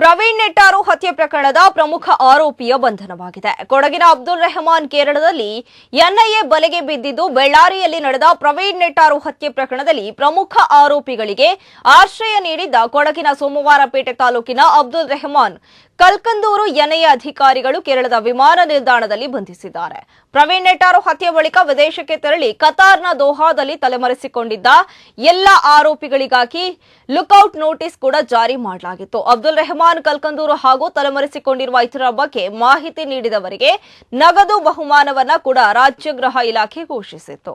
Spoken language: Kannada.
ಪ್ರವೀಣ್ ನೆಟ್ಟಾರು ಹತ್ಯೆ ಪ್ರಕರಣದ ಪ್ರಮುಖ ಆರೋಪಿಯ ಬಂಧನವಾಗಿದೆ. ಕೊಡಗಿನ ಅಬ್ದುಲ್ ರೆಹಮಾನ್ ಕೇರಳದಲ್ಲಿ ಎನ್ಐಎ ಬಲೆಗೆ ಬಿದ್ದಿದ್ದು ಬೆಳ್ಳಾರಿಯಲ್ಲಿ ನಡೆದ ಪ್ರವೀಣ್ ನೆಟ್ಟಾರು ಹತ್ಯೆ ಪ್ರಕರಣದಲ್ಲಿ ಪ್ರಮುಖ ಆರೋಪಿಗಳಿಗೆ ಆಶ್ರಯ ನೀಡಿದ್ದ ಕೊಡಗಿನ ಸೋಮವಾರಪೇಟೆ ತಾಲೂಕಿನ ಅಬ್ದುಲ್ ರೆಹಮಾನ್. ಕಲ್ಕಂದೂರು ಎನ್ಐಎ ಅಧಿಕಾರಿಗಳು ಕೇರಳದ ವಿಮಾನ ನಿಲ್ದಾಣದಲ್ಲಿ ಬಂಧಿಸಿದ್ದಾರೆ. ಪ್ರವೀಣ್ ನೆಟ್ಟಾರು ಹತ್ಯೆ ಬಳಿಕ ವಿದೇಶಕ್ಕೆ ತೆರಳಿ ಕತಾರ್ನ ದೋಹಾದಲ್ಲಿ ತಲೆಮರೆಸಿಕೊಂಡಿದ್ದ ಎಲ್ಲ ಆರೋಪಿಗಳಿಗಾಗಿ ಲುಕ್ಔಟ್ ನೋಟಿಸ್ ಕೂಡ ಜಾರಿ ಮಾಡಲಾಗಿತ್ತು. ಅಬ್ದುಲ್ ರೆಹಮಾನ್ ಕಲ್ಕಂದೂರು ಹಾಗೂ ತಲೆಮರೆಸಿಕೊಂಡಿರುವ ಇತರ ಬಗ್ಗೆ ಮಾಹಿತಿ ನೀಡಿದವರಿಗೆ ನಗದು ಬಹುಮಾನವನ್ನ ಕೂಡ ರಾಜ್ಯ ಗೃಹ ಇಲಾಖೆ ಘೋಷಿಸಿತ್ತು.